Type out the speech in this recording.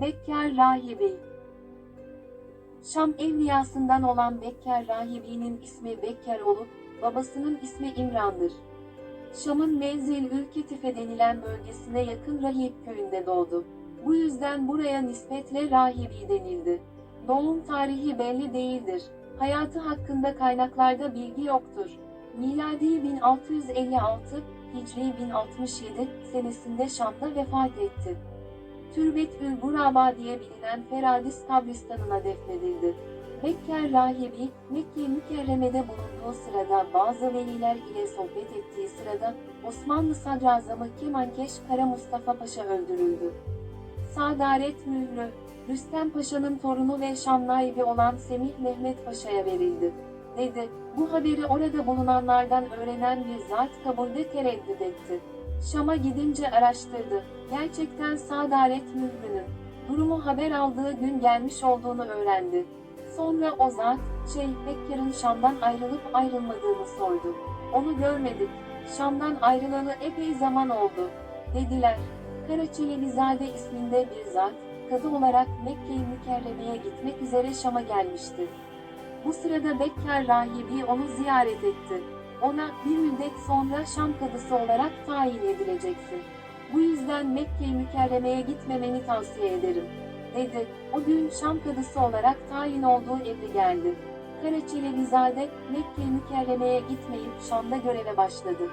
Bekkar Rahibi Şam evliyasından olan Bekkar Rahibi'nin ismi Bekkar olup, babasının ismi İmran'dır. Şam'ın Menzil Ülketife denilen bölgesine yakın Rahip köyünde doğdu. Bu yüzden buraya nispetle Rahibi denildi. Doğum tarihi belli değildir. Hayatı hakkında kaynaklarda bilgi yoktur. Miladi 1656, Hicri 1067 senesinde Şam'da vefat etti. Türbet-ül Buraba diye bilinen Feradis kabristanına defnedildi. Bekker rahibi, Mekke mükerremede bulunduğu sırada bazı veliler ile sohbet ettiği sırada Osmanlı Sadrazamı Kemankeş Kara Mustafa Paşa öldürüldü. Sadaret mührü, Rüstem Paşa'nın torunu ve Şam naibi olan Semih Mehmet Paşa'ya verildi. Dedi, bu haberi orada bulunanlardan öğrenen bir zat kabulde tereddüt etti. Şam'a gidince araştırdı. Gerçekten Sadaret mührünün durumu haber aldığı gün gelmiş olduğunu öğrendi. Sonra o zat, şey Bekkar'ın Şam'dan ayrılıp ayrılmadığını sordu. Onu görmedik. Şam'dan ayrılalı epey zaman oldu. Dediler. Karaçelebizade isminde bir zat, kadı olarak Mekke-i Mükerreme'ye gitmek üzere Şam'a gelmişti. Bu sırada Bekkar rahibi onu ziyaret etti. Ona bir müddet sonra Şam kadısı olarak tayin edileceksin. Bu yüzden Mekke-i Mükerreme'ye gitmemeni tavsiye ederim. Dedi. O gün Şam kadısı olarak tayin olduğu emri geldi. Karaçelebizade Mekke-i Mükerreme'ye gitmeyip Şam'da göreve başladı.